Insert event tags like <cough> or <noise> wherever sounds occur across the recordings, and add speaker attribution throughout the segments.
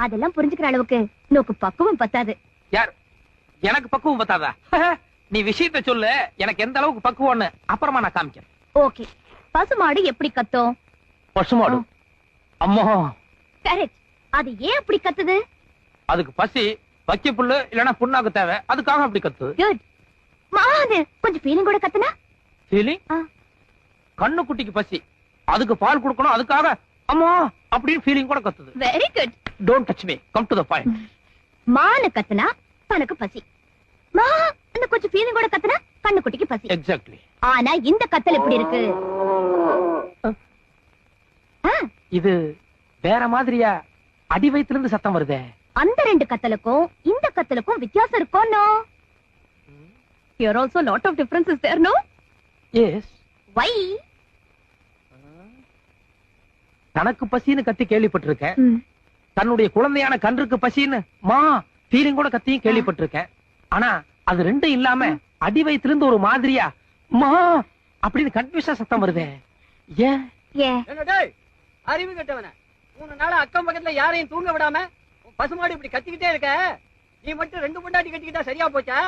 Speaker 1: அதெல்லாம் புரிஞ்சுக்கிற அளவுக்கு நோக்கு பக்குவம் பத்தாது.
Speaker 2: யார்? எனக்கு பக்குவம் பத்தாதா? <laughs> நீ விஷயத்த சொல்லு எனக்கு எந்த அளவுக்கு பக்குவம்னு அப்புறமா நான் காமிக்கிறேன்.
Speaker 1: ஓகே. பசுமாடு எப்படி கத்தும்?
Speaker 2: பசுமாடு அம்மா.
Speaker 1: கரெக்ட். அது ஏன் அப்படி கத்துது?
Speaker 2: அதுக்கு பசி வைக்க புல்லு இல்லனா புண்ணாக்கு தேவை. அதுக்காக அப்படி கத்து
Speaker 1: குட் மாது கொஞ்சம் ஃபீலிங் கூட கத்துனா?
Speaker 2: ஃபீலிங். கண்ணு குட்டிக்கு பசி. அதுக்கு பால் கொடுக்கணும் அதுக்காக அம்மா அப்படின்னு ஃபீலிங் கூட கத்துது.
Speaker 1: Very good
Speaker 2: don't touch me come to the point
Speaker 1: மானு கத்துனா தனக்கு பசி. மா அந்த கொஞ்சம் ஃபீலிங் கூட கத்துனா கண்ணுக்குட்டிக்கு பசி.
Speaker 2: எக்ஸாக்ட்லி
Speaker 1: ஆனா இந்த கத்தல் எப்படி இருக்கு?
Speaker 2: இது வேற மாதிரியா? அடி வயித்துல இருந்து சத்தம் வருதே.
Speaker 1: அந்த ரெண்டு கத்தலுக்கும் இந்த கத்தலுக்கும் வித்தியாசம் இருக்கும்னோ here also lot of differences there no
Speaker 2: yes
Speaker 1: why
Speaker 2: தனக்கு பசின்னு கத்தி கேள்விப்பட்டிருக்கேன். தன்னுடைய குழந்தையான கன்றுக்கு பசின்னு மா ஃபீலிங் கூட கத்தியும் கேள்விப்பட்டிருக்கேன். ஆனா அது ரெண்டும் இல்லாம அடி வயித்துல இருந்து ஒரு மாதிரியா மா அப்படின்னு கன்ஃபியூஷா சத்தம் வருதே. ஏன்?
Speaker 1: ஏ
Speaker 3: என்ன டேய் அறிவு கெட்டவன. மூணு நாளா அக்கம் பக்கத்துல யாரையும் தூங்க விடாம பசுமாடு இப்படி கத்திக்கிட்டே இருக்க. நீ மட்டும் ரெண்டு பொண்டாட்டி கட்டிக்கிட்டா சரியா போச்சா?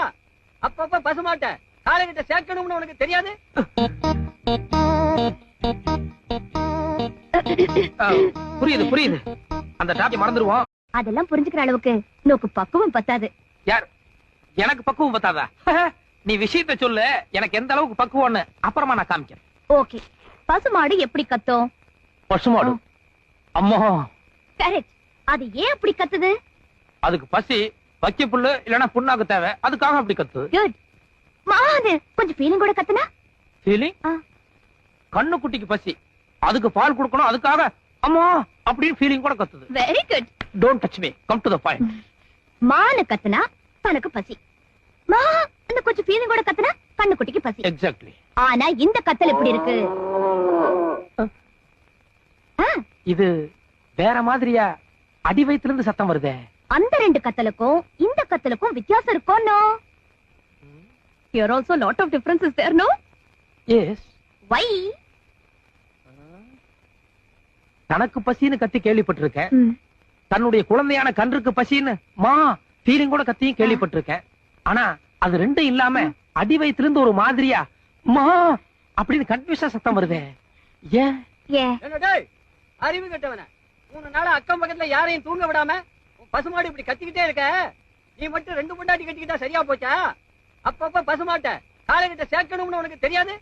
Speaker 3: அப்பப்ப பசுமாட்ட காலை கிட்ட சேர்க்கணும்னு உனக்கு தெரியாது?
Speaker 2: புரியுது புரியுது. அந்த டாபிக் மறந்துருவோம்.
Speaker 1: அதெல்லாம் புரிஞ்சுக்கிற அளவுக்கு நோக்கு பக்குவம் பத்தாது.
Speaker 2: யார்? எனக்கு பக்குவம் பத்தாதா? <laughs> நீ விஷயத்த சொல்லு. எனக்கு எந்த அளவுக்கு பக்குவம்னு அப்புறமா நான் காமிக்கிறேன்.
Speaker 1: ஓகே. பசுமாடு எப்படி கத்தும்?
Speaker 2: பசுமாடு? அம்மா.
Speaker 1: கரெக்ட். அது ஏன் அப்படி கத்துது?
Speaker 2: அதுக்கு பசி வைக்க புல்லு இல்லனா புண்ணாக்கு தேவை. அதுக்காக அப்படி கத்து
Speaker 1: குட். மாது கொஞ்சம் ஃபீலிங் கூட கத்துனா?
Speaker 2: ஃபீலிங் கண்ணு குட்டிக்கு பசி. அதுக்கு பால் கொடுக்கணும். அதுக்காக அம்மா அப்படின்னு ஃபீலிங் கூட கத்துது.
Speaker 1: Very good
Speaker 2: don't touch me come to the point
Speaker 1: மானு கத்துனா தனக்கு பசி. மா அந்த கொஞ்சம் ஃபீலிங் கூட கத்துனா கண்ணுக்குட்டிக்கு பசி.
Speaker 2: எக்ஸாக்ட்லி
Speaker 1: ஆனா இந்த கத்தல் எப்படி இருக்கு? ஆ,
Speaker 2: இது வேற மாதிரியா அடி வயித்துல இருந்து சத்தம் வருதே?
Speaker 1: அந்த ரெண்டு கத்தலுக்கும் இந்த கத்தலுக்கும் வித்தியாசம் இருக்கும்னோ here also lot of differences there no
Speaker 2: yes
Speaker 1: why
Speaker 2: தனக்கு பசின்னு கத்தி கேள்விப்பட்டிருக்கேன். தன்னுடைய குழந்தையான கன்றுக்கு பசின்னு மா ஃபீலிங் கூட கத்தியும் கேள்விப்பட்டிருக்கேன். ஆனா அது ரெண்டும் இல்லாம அடி இருந்து ஒரு மாதிரியா மா அப்படின்னு கன்ஃபியூஷா சத்தம் வருதே. ஏன்?
Speaker 1: ஏ
Speaker 3: என்ன டேய் அறிவு கெட்டவன. மூணு நாளா அக்கம் பக்கத்துல யாரையும் தூங்க விடாம பசுமாடு இப்படி கத்திக்கிட்டே இருக்க. நீ மட்டும் ரெண்டு பொண்டாட்டி கட்டிக்கிட்டா சரியா போச்சா? அப்பப்ப பசுமாட்ட காலை கிட்ட சேர்க்கணும்னு உனக்கு தெரியாது?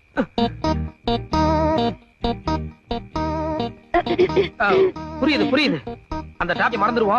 Speaker 2: புரியுது புரியுது. அந்த டாபிக் மறந்துடுவோம்